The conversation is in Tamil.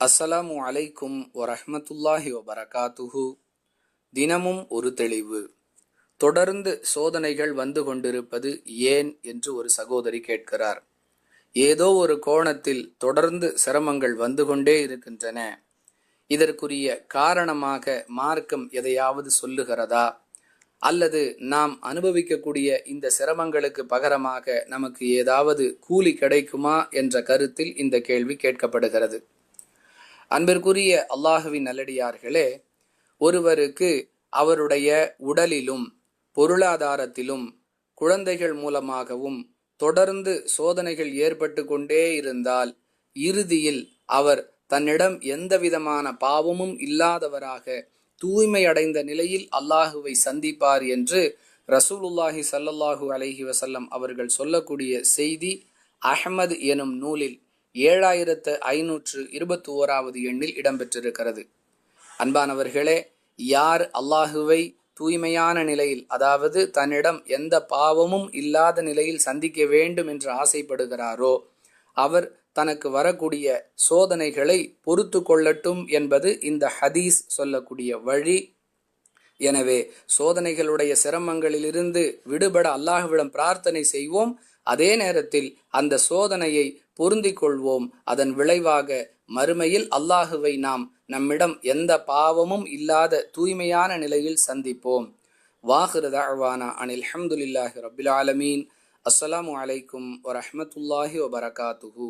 அஸ்ஸலாமு அலைக்கும் வரஹமத்துல்லாஹி வபரகாத்துஹு. தினமும் ஒரு தெளிவு. தொடர்ந்து சோதனைகள் வந்து கொண்டிருப்பது ஏன் என்று ஒரு சகோதரி கேட்கிறார். ஏதோ ஒரு கோணத்தில் தொடர்ந்து சிரமங்கள் வந்து கொண்டே இருக்கின்றன. இதற்குரிய காரணமாக மார்க்கம் எதையாவது சொல்லுகிறதா? அல்லது நாம் அனுபவிக்கக்கூடிய இந்த சிரமங்களுக்கு பகரமாக நமக்கு ஏதாவது கூலி கிடைக்குமா என்ற கருத்தில் இந்த கேள்வி கேட்கப்படுகிறது. அன்பிற்குரிய அல்லாஹுவின் நல்லடியார்களே ஒருவருக்கு அவருடைய உடலிலும் பொருளாதாரத்திலும் குழந்தைகள் மூலமாகவும் தொடர்ந்து சோதனைகள் ஏற்பட்டு கொண்டே இருந்தால் இறுதியில் அவர் தன்னிடம் எந்தவிதமான பாவமும் இல்லாதவராக தூய்மை அடைந்த நிலையில் அல்லாஹுவை சந்திப்பார் என்று ரசூலுல்லாஹி சல்லல்லாஹு அலஹி வசல்லம் அவர்கள் சொல்லக்கூடிய செய்தி அஹமது எனும் நூலில் ஏழாயிரத்து ஐநூற்று இருபத்தி ஓராவது எண்ணில் இடம்பெற்றிருக்கிறது. அன்பானவர்களே யார் அல்லாஹுவை தூய்மையான நிலையில் அதாவது தன்னிடம் எந்த பாவமும் இல்லாத நிலையில் சந்திக்க வேண்டும் என்று ஆசைப்படுகிறாரோ அவர் தனக்கு வரக்கூடிய சோதனைகளை பொறுத்து கொள்ளட்டும் என்பது இந்த ஹதீஸ் சொல்லக்கூடிய வழி. எனவே சோதனைகளுடைய சிரமங்களிலிருந்து விடுபட அல்லாஹுவிடம் பிரார்த்தனை செய்வோம். அதே நேரத்தில் அந்த சோதனையை பொருந்திக் கொள்வோம். அதன் விளைவாக மறுமையில் அல்லாஹுவை நாம் நம்மிடம் எந்த பாவமும் இல்லாத தூய்மையான நிலையில் சந்திப்போம். வாஹிருதாழ்வானா அனில் ஹம்துலில்லாஹி ரபில் ஆலமீன். அஸ்ஸலாமு அலைக்கும் வரஹ்மத்துல்லாஹி வபரகாத்துஹூ.